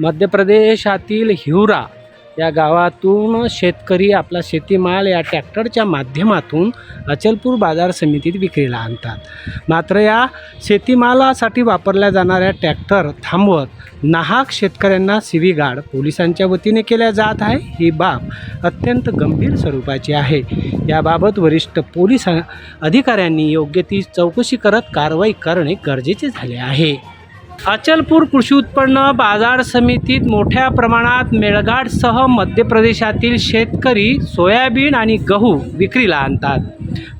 मध्य प्रदेशातील हिवरा या गावातून शेतकरी आपला शेतीमाल या ट्रॅक्टरच्या माध्यमातून अचलपूर बाजार समितीत विक्रीला आणतात. मात्र या शेतीमालासाठी वापरल्या जाणाऱ्या ट्रॅक्टर थांबवत नाहक शेतकऱ्यांना सिवीगाड पोलिसांच्या वतीने केल्या जात आहे. ही बाब अत्यंत गंभीर स्वरूपाची आहे. याबाबत वरिष्ठ पोलीस अधिकाऱ्यांनी योग्य ती चौकशी करत कारवाई करणे गरजेचे झाले आहे. अचलपूर कृषी उत्पन्न बाजार समितीत मोठ्या प्रमाणात मेळघाटसह मध्य प्रदेशातील शेतकरी सोयाबीन आणि गहू विक्रीला आणतात.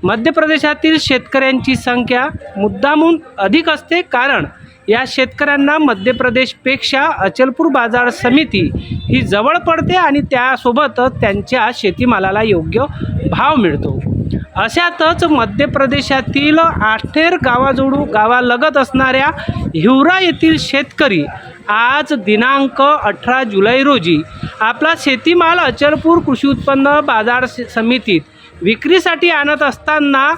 मध्य प्रदेशातील शेतकऱ्यांची संख्या मुद्दामून अधिक असते कारण या शेतकऱ्यांना मध्य प्रदेशपेक्षा अचलपूर बाजार समिती ही जवळ पडते आणि त्यासोबतच त्यांच्या शेतीमालाला योग्य भाव मिळतो. अशातच मध्य प्रदेशातील आठेर गावाजोडू गावालगत असणाऱ्या हिवरा येथील शेतकरी आज दिनांक अठरा जुलै रोजी आपला शेतीमाल अचलपूर कृषी उत्पन्न बाजार स- समितीत विक्रीसाठी आणत असताना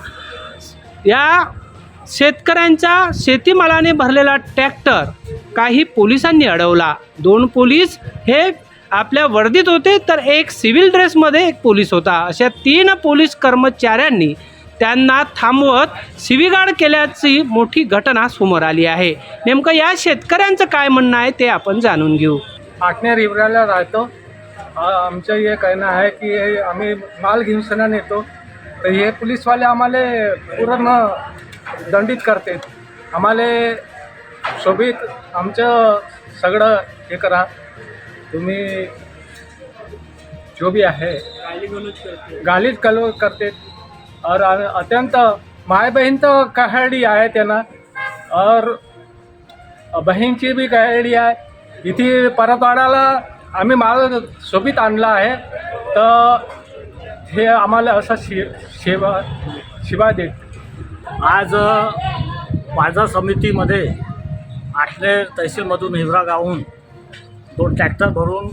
या शेतकऱ्यांच्या शेतीमालाने भरलेला ट्रॅक्टर काही पोलिसांनी अडवला. दोन पोलीस हे आपल्या वर्दीत होते तर एक सिव्हिल ड्रेसमध्ये एक पोलीस होता. अशा तीन पोलीस कर्मचाऱ्यांनी त्यांना थांबवत शिवीगाळ केल्याची मोठी घटना समोर आली आहे. नेमकं या शेतकऱ्यांचं काय म्हणणं आहे ते आपण जाणून घेऊ. आटनेर रिवऱ्याला राहतो. आमचं हे कहणं आहे की हे आम्ही माल घेऊन नेतो. येतो तर हे पोलीसवाले आम्हाला पूर्ण दंडित करते. आम्हाला सोबित आमचं सगळं हे करा. तुम्ही जो भी आहे गालीत कलो करते. और अत्यंत माय बहीण तर कहाडी आहे त्यांना. और बहीणची बी कहाडी आहे. इथे परतवाड्याला आम्ही माल सोबीत आणला आहे. तर हे आम्हाला असं शि शिवा शिवा दे. आज माझा बाजार समितीमध्ये आठनेर तहसीलमधून हिवरा गावून तो ट्रॅक्टर भरून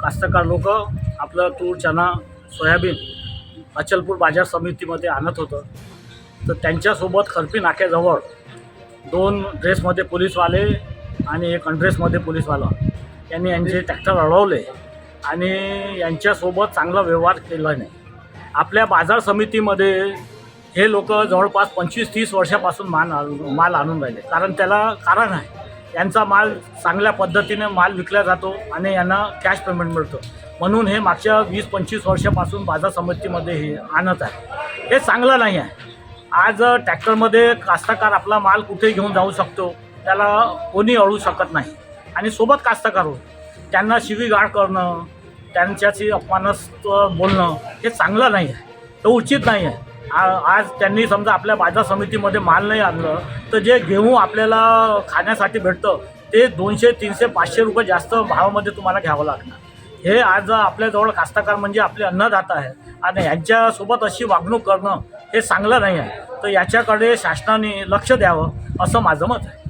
कास्तकार लोक आपलं तूर चना सोयाबीन अचलपूर बाजार समितीमध्ये आणत होतं. तर त्यांच्यासोबत खरपी नाक्याजवळ दोन ड्रेसमध्ये पोलीसवाले आणि एक अनड्रेसमध्ये पोलीसवाला यांनी यांचे ट्रॅक्टर अडवले आणि यांच्यासोबत चांगला व्यवहार केला नाही. आपल्या बाजार समितीमध्ये हे लोक जवळपास पंचवीस तीस वर्षापासून माल आणून माल आणून राहिले. कारण त्याला कारण आहे. यांचा माल चांगल्या पद्धतीने माल विकला जातो आणि यांना कॅश पेमेंट मिळतं. म्हणून हे मागच्या वीस पंचवीस वर्षापासून बाजार समितीमध्ये हे आणत आहे. हे चांगलं नाही आहे. आज ट्रॅक्टरमध्ये कास्तकार आपला माल कुठे घेऊन जाऊ शकतो त्याला कोणी अडू शकत नाही. आणि सोबत कास्तकार होत. त्यांना शिवीगाळ करणं त्यांच्याशी अपमानस्त बोलणं हे चांगलं नाही आहे. तो उचित नाही आहे. आज त्यांनी समजा आपल्या बाजार समितीमध्ये माल नाही आणलं तर जे घेऊ आपल्याला खाण्यासाठी भेटतं ते दोनशे तीनशे पाचशे रुपये जास्त भावामध्ये तुम्हाला घ्यावं लागणार. हे आज आपल्याजवळ कास्तकार म्हणजे आपले अन्नदाता आहे आणि यांच्यासोबत अशी वागणूक करणं हे चांगलं नाही आहे. तर याच्याकडे शासनाने लक्ष द्यावं असं माझं मत आहे.